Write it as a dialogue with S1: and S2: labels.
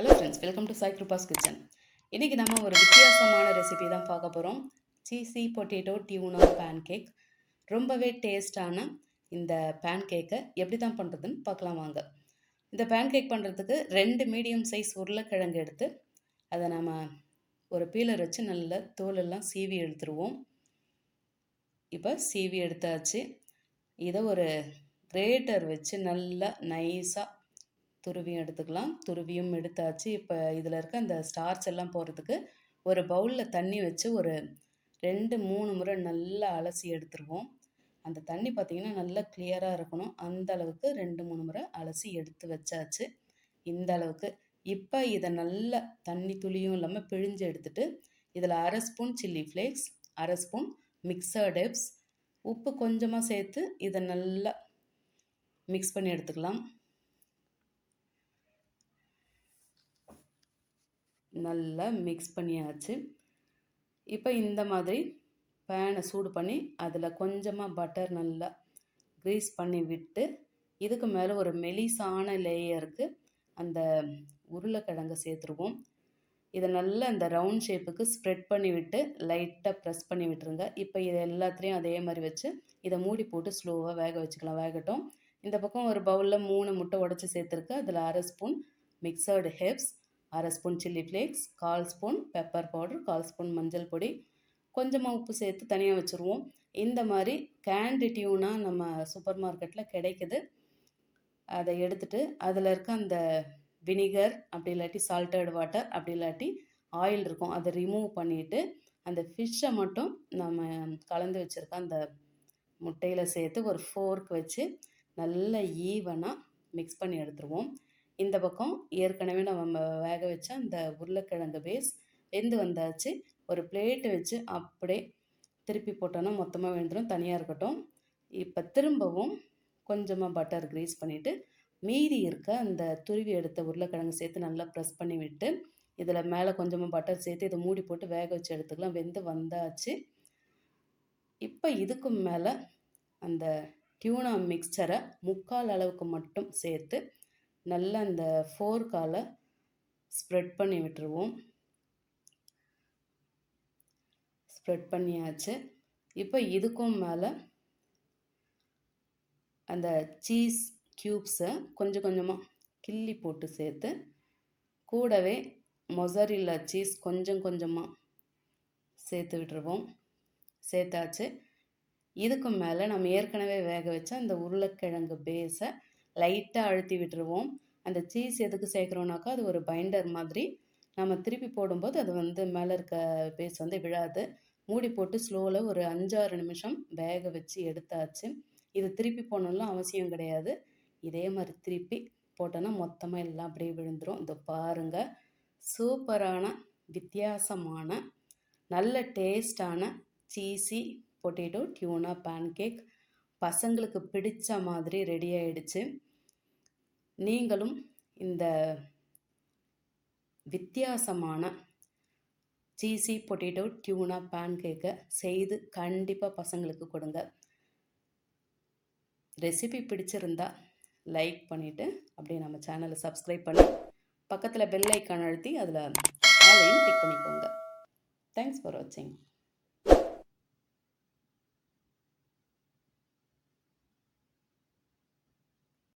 S1: Hello friends welcome to Sai Kripa's kitchen இன்றைக்கி நம்ம ஒரு வித்தியாசமான ரெசிபி தான் பார்க்க போகிறோம் cheesy potato tuna pancake ரொம்பவே டேஸ்டான இந்த பேன் கேக்கை எப்படி தான் பண்ணுறதுன்னு பார்க்கலாம் வாங்க. இந்த பேன் கேக் பண்ணுறதுக்கு ரெண்டு மீடியம் சைஸ் உருளைக்கிழங்கு எடுத்து அதை நம்ம ஒரு பீலர் வச்சு நல்ல தோலெல்லாம் சீவி எடுத்துருவோம். இப்போ சீவி எடுத்தாச்சு. இதை ஒரு கிரேட்டர் வச்சு நல்லா நைஸாக துருவியும் எடுத்துக்கலாம். துருவியும் எடுத்தாச்சு. இப்போ இதில் இருக்க அந்த ஸ்டார்ச் எல்லாம் போகிறதுக்கு ஒரு பவுலில் தண்ணி வச்சு ஒரு ரெண்டு மூணு முறை நல்லா அலசி எடுத்துருவோம். அந்த தண்ணி பார்த்திங்கன்னா நல்லா கிளியராக இருக்கணும். அந்த அளவுக்கு ரெண்டு மூணு முறை அலசி எடுத்து வச்சாச்சு. இந்த அளவுக்கு. இப்போ இதை நல்லா தண்ணி துளியும் இல்லாமல் பிழிஞ்சு எடுத்துட்டு இதில் அரை ஸ்பூன் சில்லி ஃப்ளேக்ஸ் அரை ஸ்பூன் மிக்சர்ட் எப்ஸ் உப்பு கொஞ்சமாக சேர்த்து இதை நல்லா மிக்ஸ் பண்ணி எடுத்துக்கலாம். நல்லா மிக்ஸ் பண்ணியாச்சு. இப்போ இந்த மாதிரி பேனை சூடு பண்ணி அதில் கொஞ்சமாக பட்டர் நல்லா க்ரீஸ் பண்ணி விட்டு இதுக்கு மேலே ஒரு மெலிசான லேயருக்கு அந்த உருளைக்கிழங்கை சேர்த்துருவோம். இதை நல்லா அந்த ரவுண்ட் ஷேப்புக்கு ஸ்ப்ரெட் பண்ணி விட்டு லைட்டாக ப்ரெஸ் பண்ணி விட்டுருங்க. இப்போ இது எல்லாத்துலேயும் அதே மாதிரி வச்சு இதை மூடி போட்டு ஸ்லோவாக வேக வச்சுக்கலாம். வேகட்டும். இந்த பக்கம் ஒரு பவுலில் மூணு முட்டை உடச்சி சேர்த்துருக்கு. அதில் அரை ஸ்பூன் மிக்சர்டு ஹெப்ஸ் அரை ஸ்பூன் சில்லி ஃப்ளேக்ஸ் கால் ஸ்பூன் பெப்பர் பவுடர் கால் ஸ்பூன் மஞ்சள் பொடி. கொஞ்சமாக உப்பு சேர்த்து தனியாக வச்சுருவோம். இந்த மாதிரி கேண்டி டியூனாக நம்ம சூப்பர் மார்க்கெட்டில் கிடைக்குது. அதை எடுத்துகிட்டு அதில் இருக்க அந்த வினிகர் அப்படி இல்லாட்டி சால்டட் வாட்டர் அப்படி இல்லாட்டி ஆயில் இருக்கும். அதை ரிமூவ் பண்ணிவிட்டு அந்த ஃபிஷ்ஷை மட்டும் நம்ம கலந்து வச்சுருக்க அந்த முட்டையில் சேர்த்து ஒரு ஃபோர்க் வச்சு நல்லா ஈவனாக மிக்ஸ் பண்ணி எடுத்துருவோம். இந்த பக்கம் ஏற்கனவே நம்ம வேக வச்ச அந்த உருளைக்கிழங்கு பேஸ் வெந்து வந்தாச்சு. ஒரு பிளேட்டு வச்சு அப்படியே திருப்பி போட்டோன்னா மொத்தமாக வெந்துடும் தனியாக இருக்கட்டும். இப்போ திரும்பவும் கொஞ்சமாக பட்டர் க்ரீஸ் பண்ணிவிட்டு மீதி இருக்க அந்த துருவி எடுத்த உருளைக்கிழங்கு சேர்த்து நல்லா ப்ரெஸ் பண்ணி விட்டு இதில் மேலே கொஞ்சமாக பட்டர் சேர்த்து இதை மூடி போட்டு வேக வச்சு எடுத்துக்கலாம் வெந்து வந்தாச்சு. இப்போ இதுக்கு மேலே அந்த டியூனா மிக்சரை முக்கால் அளவுக்கு மட்டும் சேர்த்து நல்லா அந்த ஃபோர்க்கால் ஸ்ப்ரெட் பண்ணி விட்டுருவோம். ஸ்ப்ரெட் பண்ணியாச்சு. இப்போ இதுக்கும் மேலே அந்த சீஸ் க்யூப்ஸை கொஞ்சம் கொஞ்சமாக கிள்ளி போட்டு சேர்த்து கூடவே மொசரில்லா சீஸ் கொஞ்சம் கொஞ்சமாக சேர்த்து விட்டுருவோம். சேர்த்தாச்சு. இதுக்கு மேலே நம்ம ஏற்கனவே வேக வச்ச அந்த உருளைக்கிழங்கு பேஸை லைட்டாக அழுத்தி விட்டுருவோம். அந்த சீஸ் எதுக்கு சேர்க்குறோன்னாக்கா அது ஒரு பைண்டர் மாதிரி. நம்ம திருப்பி போடும்போது அது வந்து மேலே இருக்க பேஸ் வந்து விழாது. மூடி போட்டு ஸ்லோவில் ஒரு அஞ்சாறு நிமிஷம் வேக வச்சு எடுத்தாச்சு. இது திருப்பி போடணும்லாம் அவசியம் கிடையாது. இதே மாதிரி திருப்பி போட்டோன்னா மொத்தமாக எல்லாம் அப்படியே விழுந்துடும் இந்த பாருங்கள் சூப்பரான வித்தியாசமான நல்ல டேஸ்டான சீசி பொட்டேட்டோ டியூனா பேன்கேக் பசங்களுக்கு பிடித்த மாதிரி ரெடி ஆயிடுச்சு. நீங்களும் இந்த வித்தியாசமான சீசி பொட்டேட்டோ டியூனா பேன்கேக்கை செய்து கண்டிப்பாக பசங்களுக்கு கொடுங்க. ரெசிபி பிடிச்சிருந்தா லைக் பண்ணிவிட்டு அப்படியே நம்ம சேனலை சப்ஸ்கிரைப் பண்ணி பக்கத்தில் பெல் ஐக்கான் அழுத்தி அதில் ஆலையும் டிக் பண்ணிக்கோங்க. தேங்க்ஸ் ஃபார் வாட்சிங்